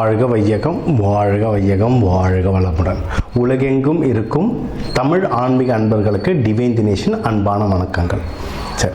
வாழ்க வையகம் வாழ்க வையகம் வாழ்க வளமுடன். உலகெங்கும் இருக்கும் தமிழ் ஆன்மீக அன்பர்களுக்கு டிவைன் தினேஷன் அன்பான வணக்கங்கள். சரி.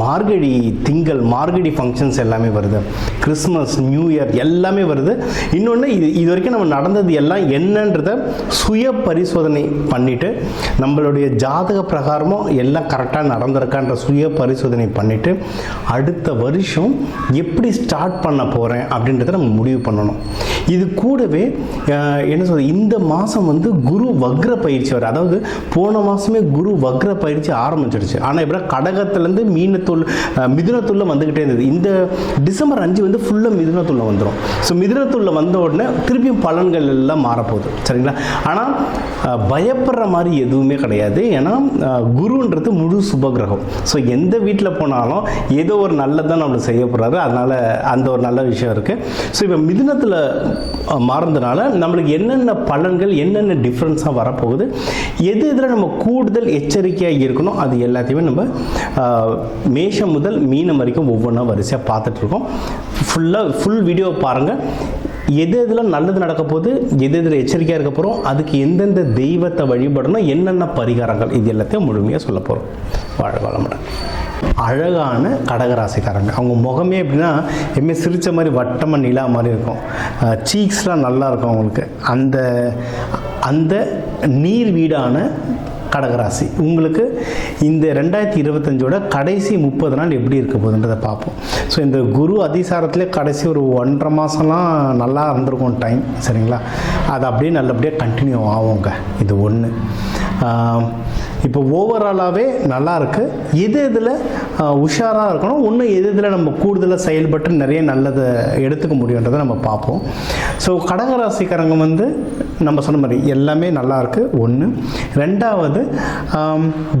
மார்கழி திங்கள் மார்கழி ஃபங்க்ஷன்ஸ் எல்லாமே வருது. கிறிஸ்மஸ் நியூ இயர் எல்லாமே வருது. இன்னொன்று இது இது வரைக்கும் நம்ம நடந்தது எல்லாம் என்னன்றத சுய பரிசோதனை பண்ணிவிட்டு நம்மளுடைய ஜாதக பிரகாரமும் எல்லாம் கரெக்டாக நடந்திருக்கான்ற சுய பரிசோதனை பண்ணிவிட்டு அடுத்த வருஷம் எப்படி ஸ்டார்ட் பண்ண போகிறேன் அப்படின்றத நம்ம முடிவு பண்ணணும். இது கூடவே என்ன சொல்கிறது இந்த மாதம் வந்து குரு வக்ர பயிற்சி வர அதாவது போன மாதமே குரு வக்ர பயிற்சி ஆரம்பிச்சிடுச்சு ஆனால் இப்போ கடகத்துலேருந்து மீனத்துள் மிதுனத்துள்ள வந்துக்கிட்டே இருந்தது. இந்த டிசம்பர் அஞ்சு வந்து ஃபுல்லாக மிதுனத்துள்ள வந்துடும் ஸோ மிதுனத்துள்ள வந்த உடனே திருப்பியும் பலன்கள் எல்லாம் மாறப்போகுது. சரிங்களா? ஆனால் பயப்படுற மாதிரி எதுவுமே கிடையாது. ஏன்னா குருன்றது முழு சுபகிரகம். ஸோ எந்த வீட்டில் போனாலும் ஏதோ ஒரு நல்லதான் நம்மளுக்கு செய்ய போகிறாரு அதனால் அந்த ஒரு நல்ல விஷயம் இருக்குது ஸோ இப்போ மிதுனத்தில் மாறுறதுனால நம்மளுக்கு என்னென்ன பலன்கள் என்னென்ன டிஃப்ரென்ஸாக வரப்போகுது எது இதில் நம்ம கூடுதல் எச்சரிக்கையாக இருக்கணும் அது எல்லாத்தையுமே நம்ம மேஷம் முதல் மீனம் வரைக்கும் ஒவ்வொன்றா வரிசையாக பார்த்துட்ருக்கோம். ஃபுல்லாக ஃபுல் வீடியோ பாருங்கள் எது எதில் நல்லது நடக்க போகுது எது எதில் எச்சரிக்கையாக இருக்க போகிறோம் அதுக்கு எந்தெந்த தெய்வத்தை வழிபடணும் என்னென்ன பரிகாரங்கள் இது எல்லாத்தையும் முழுமையாக சொல்ல போகிறோம் வாழ வளமுடன் அழகான கடகராசிக்காரங்க. அவங்க முகமே எப்படின்னா எப்பவுமே சிரித்த மாதிரி வட்டமாக நிலா மாதிரி இருக்கும். சீக்ஸ்லாம் நல்லா இருக்கும் அவங்களுக்கு. அந்த அந்த நீர் வீடான கடகராசி. உங்களுக்கு இந்த ரெண்டாயிரத்தி இருபத்தஞ்சோட கடைசி முப்பது நாள் எப்படி இருக்க போகுதுன்றதை பார்ப்போம். ஸோ இந்த குரு அதிசாரத்திலே கடைசி ஒரு ஒன்றரை மாதம்லாம் நல்லா இருந்திருக்கும் டைம் சரிங்களா? அது அப்படியே நல்லபடியாக கண்டினியூ ஆகுங்க. இது ஒன்று இப்போ ஓவராலாகவே நல்லாயிருக்கு எது இதில் உஷாராக இருக்கணும்? ஒன்று எது இதில் நம்ம கூடுதலாக செயல்பட்டு நிறைய நல்லதை எடுத்துக்க முடியுன்றதை நம்ம பார்ப்போம். ஸோ கடகராசிக்காரங்க வந்து நம்ம சொன்ன மாதிரி எல்லாமே நல்லா இருக்கு. ஒன்று ரெண்டாவது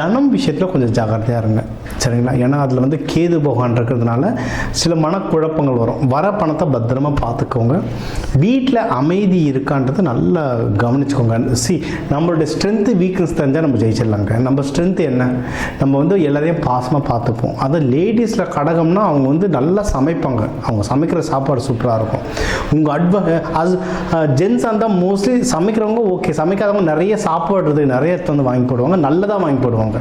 தனம் விஷயத்தில் கொஞ்சம் ஜாக்கிரதையாக இருங்க. சரிங்களா? ஏன்னா அதில் வந்து கேது போகான் இருக்கிறதுனால சில மனக்குழப்பங்கள் வரும். வர பணத்தை பத்திரமா பார்த்துக்கோங்க. வீட்டில் அமைதி இருக்கான்றது நல்லா கவனிச்சுக்கோங்க. சி நம்மளுடைய ஸ்ட்ரென்த்து வீக்னஸ் தெரிஞ்சால் நம்ம ஜெயிச்சிடலாங்க. நம்ம ஸ்ட்ரென்த்து என்ன? நம்ம வந்து எல்லாரையும் பாசமாக பார்த்துப்போம். அது லேடிஸில் கடகம்னா அவங்க வந்து நல்லா சமைப்பாங்க. அவங்க சமைக்கிற சாப்பாடு சூப்பராக இருக்கும். உங்கள் அட்வ அது ஜென்ஸாக இருந்தால் மோஸ்ட்லி சமைக்கிறவங்க ஓகே சமைக்காதவங்க நிறைய சாப்பாடுறது நிறைய எடுத்து வந்து வாங்கி போடுவாங்க. நல்லதாக வாங்கி போடுவாங்க.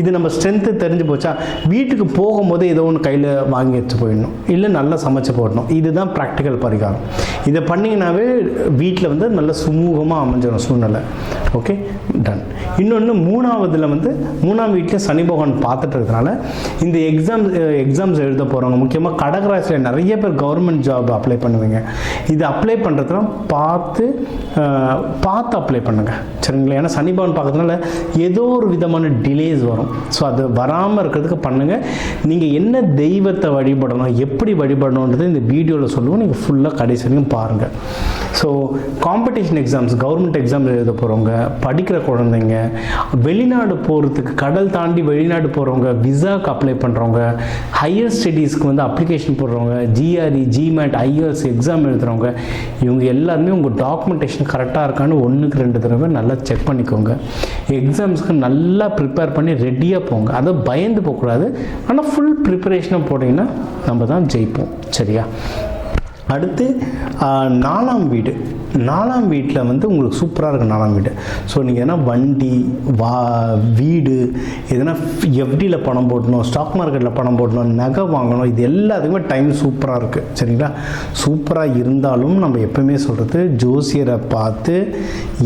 இது நம்ம ஸ்ட்ரென்த்து தெரிஞ்சு போச்சு வீட்டுக்கு போகும்போது ஏதோ ஒன்று கையில் வாங்கி வச்சு போயிடணும். இல்லை நல்லா சமைச்சு போடணும். இதுதான் ப்ராக்டிக்கல் பரிகாரம். இதை பண்ணிங்கனாவே வீட்டில் வந்து நல்ல சுமூகமாக அமைஞ்சிடும் சூழ்நிலை. ஓகே டன் இன்னொன்று மூணாவதில் வந்து மூணாம் வீட்டில் சனி பகவான் பார்த்துட்டு இருக்கிறதுனால இந்த எக்ஸாம் எக்ஸாம்ஸ் எழுத போகிறவங்க முக்கியமாக கடகராசியில் நிறைய பேர் கவர்மெண்ட் ஜாப் அப்ளை பண்ணுவீங்க. இது அப்ளை பண்ணுறதுலாம் பார்த்து பார்த்து அப்ளை பண்ணுங்கள் சரிங்களா? ஏன்னா சனி பகவான் பார்க்கறதுனால ஏதோ ஒரு விதமான டிலேஸ் வரும். ஸோ அது வராமல் இருக்கிறதுக்கு பண்ணுங்கள் நீங்கள் என்ன தெய்வத்தை வழிபடணும் எப்படி வழிபடணுன்றது இந்த வீடியோவில் சொல்லுவோம் நீங்கள் ஃபுல்லாக கடைசி வரைக்கும் பாருங்கள் so competition exams government exam எழுத போகிறவங்க படிக்கிற குழந்தைங்க வெளிநாடு போகிறதுக்கு கடல் தாண்டி வெளிநாடு போகிறவங்க விசாக்கு அப்ளை பண்ணுறவங்க ஹையர் ஸ்டடீஸ்க்கு வந்து அப்ளிகேஷன் போடுறவங்க ஜிஆர்இ ஜிமேட் ஐஎஸ் எக்ஸாம் எழுதுறவங்க இவங்க எல்லாருமே உங்கள் டாக்குமெண்டேஷன் கரெக்டாக இருக்கான்னு ஒன்றுக்கு ரெண்டு தடவை நல்லா செக் பண்ணிக்கோங்க. எக்ஸாம்ஸ்க்கு நல்லா ப்ரிப்பேர் பண்ணி ரெடியாக போங்க. அதை பயந்து போகக்கூடாது. ஆனால் ஃபுல் ப்ரிப்பரேஷனாக போட்டிங்கன்னா நம்ம தான் ஜெயிப்போம். சரியா? அடுத்து நாலாம் வீடு. நாலாம் வீட்டில் வந்து உங்களுக்கு சூப்பராக இருக்கும் நாலாம் வீடு. ஸோ நீங்கள் எதனா வண்டி வா வீடு எதனா எஃப்டியில் பணம் போடணும் ஸ்டாக் மார்க்கெட்டில் பணம் போடணும் நகை வாங்கணும் இது எல்லாத்துக்குமே டைம் சூப்பராக இருக்குது சரிங்களா? சூப்பராக இருந்தாலும் நம்ம எப்பவுமே சொல்கிறது ஜோசியரை பார்த்து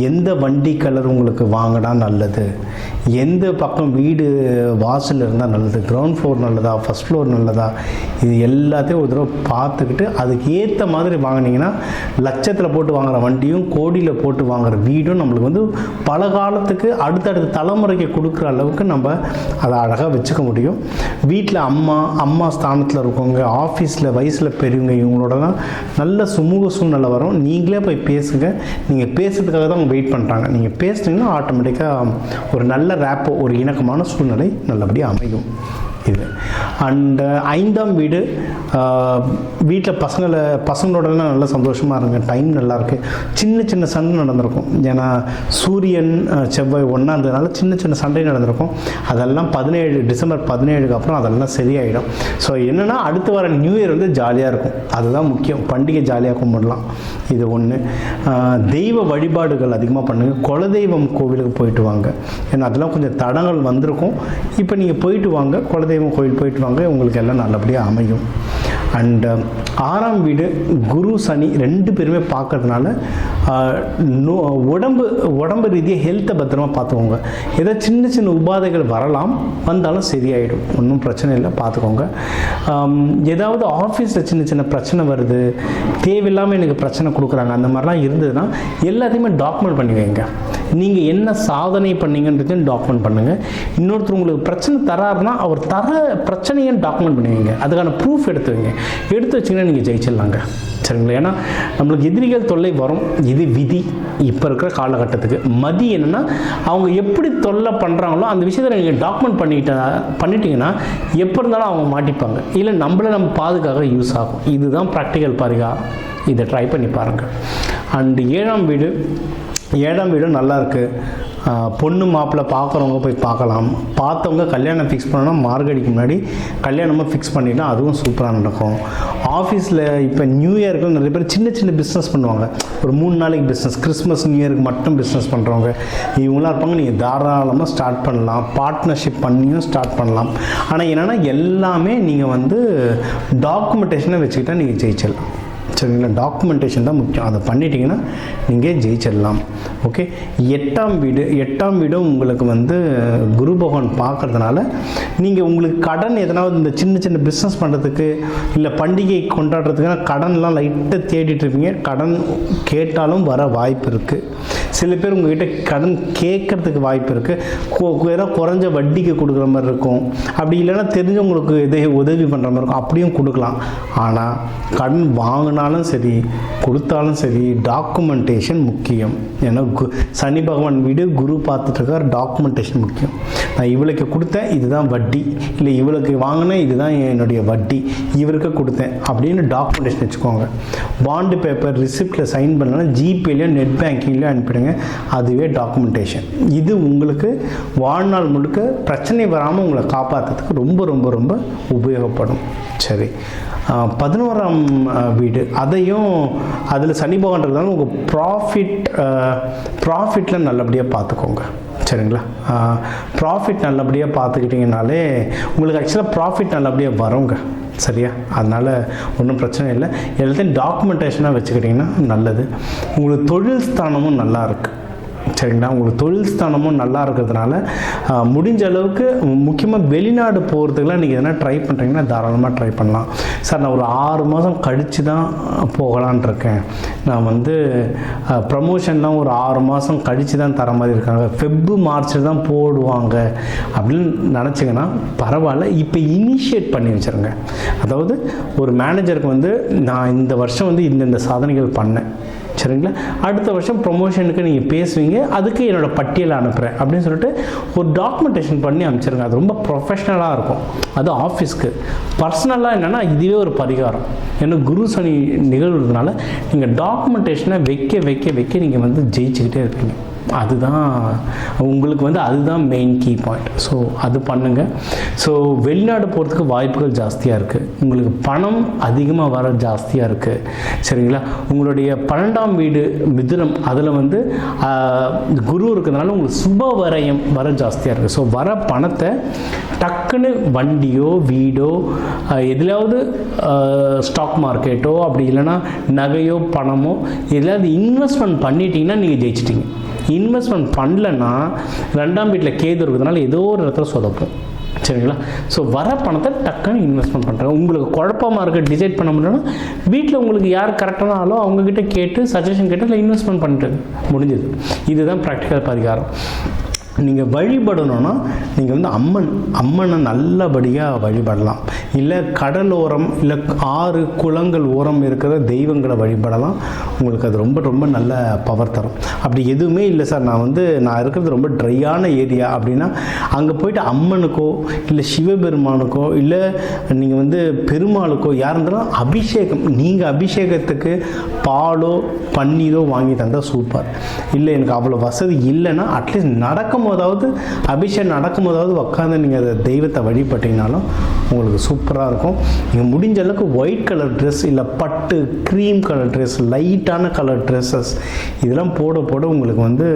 எந்த வண்டி கலர் உங்களுக்கு வாங்கினா நல்லது? எந்த பக்கம் வீடு வாசல் இருந்தால் நல்லது கிரவுண்ட் ஃப்ளோர் நல்லதா ஃபஸ்ட் ஃப்ளோர் நல்லதா இது எல்லாத்தையும் ஒரு தடவை பார்த்துக்கிட்டு அதுக்கு ஏற்ற மாதிரி வாங்கினீங்கன்னா லட்சத்தில் போட்டு வாங்குகிற வண்டியும் கோடியில் போட்டு வாங்குகிற வீடும் நம்மளுக்கு வந்து பல காலத்துக்கு அடுத்தடுத்த தலைமுறைக்கு கொடுக்குற அளவுக்கு நம்ம அதை அழகாக வச்சுக்க முடியும். வீட்டில் அம்மா அம்மா ஸ்தானத்தில் இருக்கவங்க ஆஃபீஸில் வயசில் பெரியவங்க இவங்களோடலாம் நல்ல சுமூக சூழ்நிலை வரும். நீங்களே போய் பேசுங்க. நீங்கள் பேசுறதுக்காக தான் அவங்க வெயிட் பண்ணுறாங்க நீங்கள் பேசுனீங்கன்னா ஆட்டோமேட்டிக்காக ஒரு நல்ல ரேப்போ ஒரு இணக்கமான சூழ்நிலை நல்லபடியாக அமையும் இது. அண்டு uh, ஐந்தாம் வீடு uh, வீட்டில் பசங்களை பசங்களோடலாம் நல்லா சந்தோஷமாக இருங்க. டைம் நல்லாயிருக்கு சின்ன சின்ன சண்டை நடந்திருக்கும். ஏன்னா சூரியன் அஹ், செவ்வாய் ஒன்றாந்ததுனால சின்ன சின்ன சண்டை நடந்திருக்கும். அதெல்லாம் பதினேழு டிசம்பர் பதினேழுக்கு அப்புறம் அதெல்லாம் சரியாயிடும். ஸோ என்னென்னா அடுத்து வர நியூ இயர் வந்து ஜாலியாக இருக்கும். அதுதான் முக்கியம். பண்டிகை ஜாலியாக கும்பிடலாம். இது ஒன்று தெய்வ வழிபாடுகள் அதிகமாக பண்ணுங்கள் குலதெய்வம் கோவிலுக்கு போயிட்டு வாங்க. ஏன்னா அதெல்லாம் கொஞ்சம் தடங்கள் வந்திருக்கும். இப்போ நீங்கள் போயிட்டு வாங்க. குலதெய்வம் கோவில் போயிட்டு வாங்க. உங்களுக்கு எல்லாம் நல்லபடியாக அமையும். அண்ட் um, ஆறாம் வீடு குரு சனி ரெண்டு பேருமே பார்க்கறதுனால நோ- உடம்பு உடம்பு ரீதியாக ஹெல்த்தை பத்திரமா பார்த்துக்கோங்க. ஏதோ சின்ன சின்ன உபாதைகள் வரலாம் வந்தாலும் சரியாயிடும். ஒன்றும் பிரச்சனை இல்லை பார்த்துக்கோங்க. ஏதாவது ஆஃபீஸில் சின்ன சின்ன பிரச்சனை வருது தேவையில்லாமல் எனக்கு பிரச்சனை கொடுக்குறாங்க அந்த மாதிரிலாம் இருந்ததுன்னா எல்லாத்தையுமே டாக்குமெண்ட் பண்ணி வைங்க நீங்கள் என்ன சாதனை பண்ணீங்கன்றதையும் டாக்குமெண்ட் பண்ணுங்கள் இன்னொருத்தர் உங்களுக்கு பிரச்சனை தராருன்னா அவர் தர பிரச்சனையும் டாக்குமெண்ட் பண்ணுவீங்க. அதுக்கான ப்ரூஃப் எடுத்து வைங்க. எடுத்து வச்சிங்கன்னா நீங்கள் ஜெயிச்சிடலாங்க. சரிங்களா? ஏன்னா நம்மளுக்கு எதிரிகள் தொல்லை வரும். இது விதி. இப்போ இருக்கிற காலகட்டத்துக்கு. மதி என்னென்னா அவங்க எப்படி தொல்லை பண்ணுறாங்களோ அந்த விஷயத்தை நீங்கள் டாக்குமெண்ட் பண்ணிட்டா பண்ணிட்டீங்கன்னா எப்போ இருந்தாலும் அவங்க மாட்டிப்பாங்க. இல்லை நம்மளை நம்ம பாதுகாக்க யூஸ் ஆகும். இதுதான் ப்ராக்டிக்கல் பரிகாரம் இதை ட்ரை பண்ணி பாருங்கள் அண்டு ஏழாம் வீடு இடம் வீடும் நல்லாயிருக்கு பொண்ணு மாப்பிள்ளை பார்க்குறவங்க போய் பார்க்கலாம் பார்த்தவங்க கல்யாணம் ஃபிக்ஸ் பண்ணோன்னா மார்கழிக்கு முன்னாடி கல்யாணமாக ஃபிக்ஸ் பண்ணிட்டா அதுவும் சூப்பராக நடக்கும். ஆஃபீஸில் இப்போ நியூ இயருக்கு நிறைய பேர் சின்ன சின்ன பிஸ்னஸ் பண்ணுவாங்க. ஒரு மூணு நாளைக்கு பிஸ்னஸ் கிறிஸ்மஸ் நியூ இயருக்கு மட்டும் பிஸ்னஸ் பண்ணுறவங்க இவங்களாம் இருப்பாங்க நீங்கள் தாராளமாக ஸ்டார்ட் பண்ணலாம். பார்ட்னர்ஷிப் பண்ணியும் ஸ்டார்ட் பண்ணலாம். ஆனால் என்னென்னா எல்லாமே நீங்கள் வந்து டாக்குமெண்டேஷனை வச்சுக்கிட்டா நீங்கள் ஜெயிச்சிடலாம். சரிங்களா டாக்குமெண்டேஷன் தான் முக்கியம். அதை பண்ணிட்டீங்கன்னா நீங்கள் ஜெயிச்சிடலாம். ஓகே எட்டாம் வீடு எட்டாம் வீடும் உங்களுக்கு வந்து குரு பகவான் பார்க்கறதுனால நீங்கள் உங்களுக்கு கடன் எதனாவது இந்த சின்ன சின்ன பிஸ்னஸ் பண்ணுறதுக்கு இல்லை பண்டிகை கொண்டாடுறதுக்கான கடன்லாம் லைட்டாக தேடிட்டு இருப்பீங்க. கடன் கேட்டாலும் வர வாய்ப்பு இருக்குது சில பேர் உங்ககிட்ட கடன் கேட்கறதுக்கு வாய்ப்பு இருக்குது ஏதோ குறைஞ்ச வட்டிக்கு கொடுக்குற மாதிரி இருக்கும். அப்படி இல்லைன்னா தெரிஞ்சவங்களுக்கு எதை உதவி பண்ணுற மாதிரி இருக்கும். அப்படியும் கொடுக்கலாம். ஆனால் கடன் வாங்கினாலும் சரி கொடுத்தாலும் சரி டாக்குமெண்டேஷன் முக்கியம். ஏன்னா கு சனி பகவான் வீடு குரு பார்த்துட்ருக்கார் டாக்குமெண்டேஷன் முக்கியம். நான் இவளுக்கு கொடுத்தேன் இதுதான் வட்டி. இல்லை இவளுக்கு வாங்கினேன் இதுதான் என்னுடைய வட்டி. இவருக்கு கொடுத்தேன் அப்படின்னு டாக்குமெண்டேஷன் வச்சுக்கோங்க. பாண்டு பேப்பர் ரிசிப்டில் சைன் பண்ணலாம் ஜிபேலையும் நெட் பேங்கிங்லேயும் அனுப்பிடுங்க. அதுவே டாக்குமெண்டேஷன் இது உங்களுக்கு வாழ்நாள் முழுக்க பிரச்சனை வராமல் உங்களை காப்பாற்றுறதுக்கு ரொம்ப ரொம்ப ரொம்ப உபயோகப்படும். சரி. பதினோராம் வீடு. அதையும் அதில் சனி பகவான் இருக்கிறதால உங்கள் ப்ராஃபிட் ப்ராஃபிட்டில் நல்லபடியாக பார்த்துக்கோங்க சரிங்களா? ப்ராஃபிட் நல்லபடியாக பார்த்துக்கிட்டிங்கனாலே உங்களுக்கு ஆக்சுவலாக ப்ராஃபிட் நல்லபடியாக வருங்க. சரியா? அதனால் ஒன்றும் பிரச்சனை இல்லை. எல்லாத்தையும் டாக்குமெண்டேஷனாக வச்சுக்கிட்டிங்கன்னா நல்லது. உங்களுக்கு தொழில் ஸ்தானமும் நல்லா இருக்குது சரிங்களா? உங்களுக்கு தொழில் ஸ்தானமும் நல்லா இருக்கிறதுனால முடிஞ்ச அளவுக்கு முக்கியமாக வெளிநாடு போகிறதுக்குலாம் நீங்கள் எதனா ட்ரை பண்ணுறீங்கன்னா தாராளமாக ட்ரை பண்ணலாம். சார் நான் ஒரு ஆறு மாதம் கழித்து தான் போகலான் இருக்கேன். நான் வந்து ப்ரமோஷன்லாம் ஒரு ஆறு மாதம் கழித்து தான் தர மாதிரி இருக்காங்க. ஃபெப்பு மார்ச்சில் தான் போடுவாங்க அப்படின்னு நினச்சிங்கன்னா பரவாயில்ல. இப்போ இனிஷியேட் பண்ணி வச்சுருங்க. அதாவது ஒரு மேனேஜருக்கு வந்து நான் இந்த வருஷம் வந்து இந்தந்த சாதனைகள் பண்ணேன். சரிங்களா? அடுத்த வருஷம் ப்ரொமோஷனுக்கு நீங்கள் பேசுவீங்க. அதுக்கு என்னோடய பட்டியலை அனுப்புகிறேன் அப்படின்னு சொல்லிட்டு ஒரு டாக்குமெண்டேஷன் பண்ணி அனுப்பிச்சிருங்க. அது ரொம்ப ப்ரொஃபஷ்னலாக இருக்கும். அது ஆஃபீஸ்க்கு பர்சனலாக என்னென்னா இதுவே ஒரு பரிகாரம். ஏன்னா குரு சனி நிகழ்வுறதுனால நீங்கள் டாக்குமெண்டேஷனை வைக்க வைக்க வைக்க நீங்கள் வந்து ஜெயிச்சுக்கிட்டே இருப்பீங்க. அதுதான் உங்களுக்கு வந்து அதுதான் மெயின் கீ பாயிண்ட் ஸோ அது பண்ணுங்கள் ஸோ வெளிநாடு போகிறதுக்கு வாய்ப்புகள் ஜாஸ்தியாக இருக்குது உங்களுக்கு பணம் அதிகமாக வர ஜாஸ்தியாக இருக்குது சரிங்களா? உங்களுடைய பன்னெண்டாம் வீடு மிதுனம் அதில் வந்து குரு இருக்கிறதுனால உங்களுக்கு சுப வரையம் வர ஜாஸ்தியாக இருக்குது ஸோ வர பணத்தை டக்குன்னு வண்டியோ வீடோ எதிலாவது ஸ்டாக் மார்க்கெட்டோ அப்படி இல்லைன்னா நகையோ பணமோ எதுலையாவது இன்வெஸ்ட்மெண்ட் பண்ணிட்டீங்கன்னா நீங்கள் ஜெயிச்சிட்டிங்க. இன்வெஸ்ட்மெண்ட் பண்ணலன்னா ரெண்டாம் வீட்டில் கேது இருக்கிறதுனால ஏதோ ஒரு இடத்துல சொதப்பும் சரிங்களா? ஸோ வர பணத்தை டக்குன்னு இன்வெஸ்ட்மெண்ட் பண்ணுறேன் உங்களுக்கு குழப்பமாக இருக்க டிசைட் பண்ண முடியலன்னா வீட்டில் உங்களுக்கு யார் கரெக்டான ஆளோ அவங்கக்கிட்ட கேட்டு சஜஷன் கேட்டு இல்லை இன்வெஸ்ட்மெண்ட் பண்ணிட்டு முடிஞ்சது. இதுதான் ப்ராக்டிக்கல் பரிகாரம். நீங்கள் வழிபடணும்னா நீங்கள் வந்து அம்மன் அம்மனை நல்லபடியாக வழிபடலாம். இல்லை கடலோரம் இல்லை ஆறு குளங்கள் ஓரம் இருக்கிற தெய்வங்களை வழிபடலாம். உங்களுக்கு அது ரொம்ப ரொம்ப நல்ல பவர் தரும். அப்படி எதுவுமே இல்லை சார். நான் வந்து நான் இருக்கிறது ரொம்ப ட்ரையான ஏரியா அப்படின்னா அங்கே போயிட்டு அம்மனுக்கோ இல்லை சிவபெருமானுக்கோ இல்லை நீங்கள் வந்து பெருமாளுக்கோ யார் இருந்தாலும் அபிஷேகம். நீங்கள் அபிஷேகத்துக்கு பாலோ பன்னீரோ வாங்கி தந்தால் சூப்பர் இல்லை எனக்கு அவ்வளோ வசதி இல்லைன்னா அட்லீஸ்ட் நடக்கும் போதாவது அபிஷேகம் நடக்கும் போதாவது உட்காந்து நீங்கள் அதை தெய்வத்தை வழிபட்டீங்கனாலும் உங்களுக்கு சூப்பராக இருக்கும். நீங்கள் முடிஞ்ச அளவுக்கு ஒயிட் கலர் ட்ரெஸ் இல்லை பட்டு க்ரீம் கலர் ட்ரெஸ் லைட்டான கலர் ட்ரெஸ்ஸஸ் இதெல்லாம் போட போட உங்களுக்கு வந்து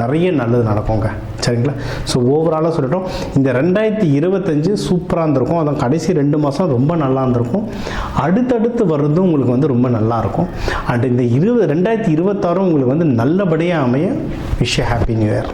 நிறைய நல்லது நடக்குங்க. சரிங்களா? ஸோ ஓவராலாக சொல்லட்டும் இந்த ரெண்டாயிரத்தி இருபத்தஞ்சு சூப்பராக இருந்திருக்கும். அதான் கடைசி ரெண்டு மாதம் ரொம்ப நல்லா இருந்திருக்கும். அடுத்தடுத்து வர்றதும் உங்களுக்கு வந்து ரொம்ப நல்லா இருக்கும். அண்ட் இந்த இருபது ரெண்டாயிரத்தி இருபத்தாறும் உங்களுக்கு வந்து நல்லபடியாக அமைய விஷ் ஹாப்பி நியூ இயர்